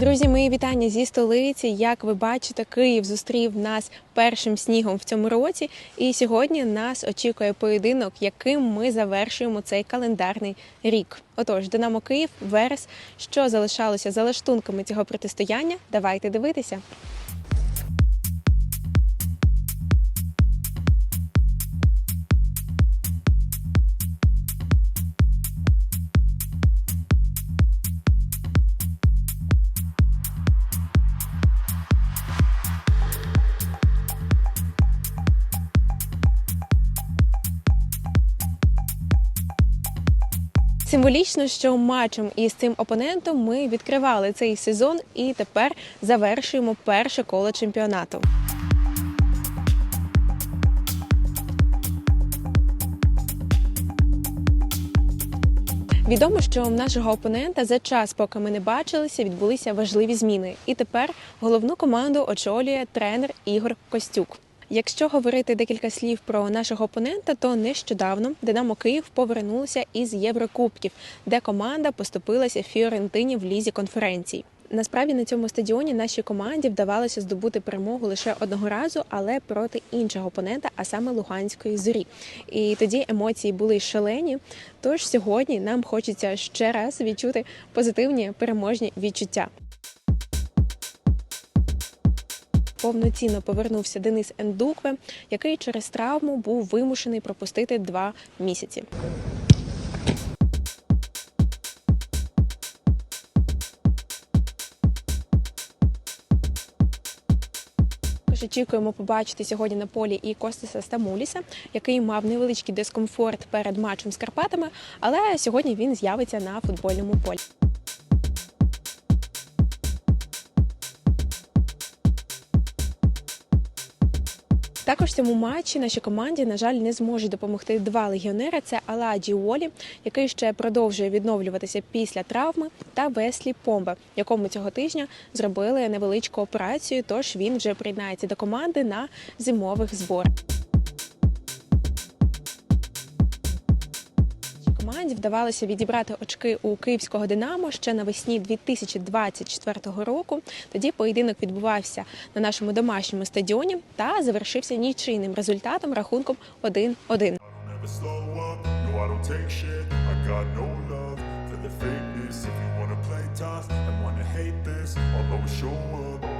Друзі, мої вітання зі столиці. Як ви бачите, Київ зустрів нас першим снігом в цьому році. І сьогодні нас очікує поєдинок, яким ми завершуємо цей календарний рік. Отож, Динамо Київ, Верес. Що залишалося за лаштунками цього протистояння? Давайте дивитися. Символічно, що матчем із цим опонентом ми відкривали цей сезон і тепер завершуємо перше коло чемпіонату. Відомо, що в нашого опонента за час, поки ми не бачилися, відбулися важливі зміни. І тепер головну команду очолює тренер Ігор Костюк. Якщо говорити декілька слів про нашого опонента, то нещодавно Динамо Київ повернулося із Єврокубків, де команда поступилася Фіорентині в лізі конференцій. Насправді на цьому стадіоні нашій команді вдавалося здобути перемогу лише одного разу, але проти іншого опонента, а саме Луганської зорі. І тоді емоції були шалені. Тож сьогодні нам хочеться ще раз відчути позитивні переможні відчуття. Повноцінно повернувся Денис Ендукве, який через травму був вимушений пропустити два місяці. Очікуємо побачити сьогодні на полі і Костаса Стамуліса, який мав невеличкий дискомфорт перед матчем з Карпатами, але сьогодні він з'явиться на футбольному полі. Також в цьому матчі нашій команді, на жаль, не зможуть допомогти два легіонери: це Аладжі Уолі, який ще продовжує відновлюватися після травми, та Веслі Помба, якому цього тижня зробили невеличку операцію. Тож він вже приєднається до команди на зимових зборах. Команді вдавалося відібрати очки у київського Динамо ще навесні 2024 року. Тоді поєдинок відбувався на нашому домашньому стадіоні та завершився нічийним результатом рахунком 1-1. never slow up, no I don't take shit I got no love for the fakeness If you wanna play tough and wanna hate this I'll always show up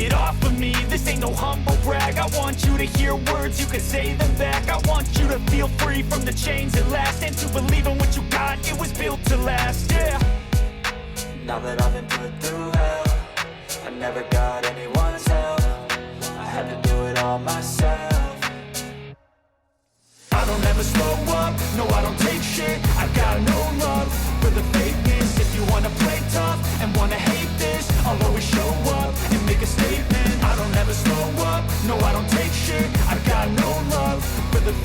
Get off of me, this ain't no humble brag. I want you to hear words, you can say them back. I want you to feel free from the chains that last. And to believe in what you got, it was built to last, yeah. Now that I've been put through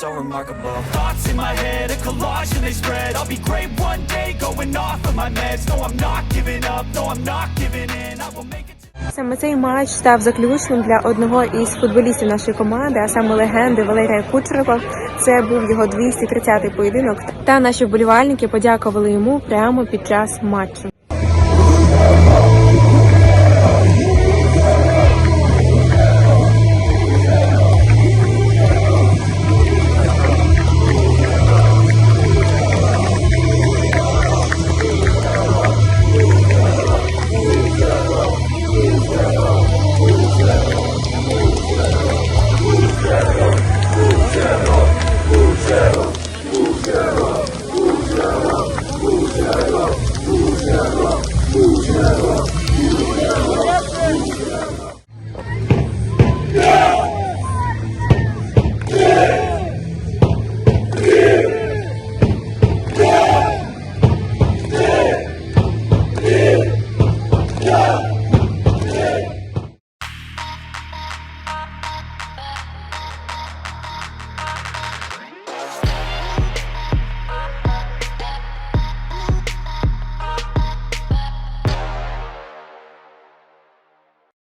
so remarkable Thoughts in my head, a collage and they spread I'll be great one day, going off of my meds No I'm not giving up, no I'm not giving in I will make it Саме цей матч став заключним для одного із футболістів нашої команди, а саме легенди Валерія Кучерова. Це був його 230-й поєдинок. Та наші вболівальники подякували йому прямо під час матчу.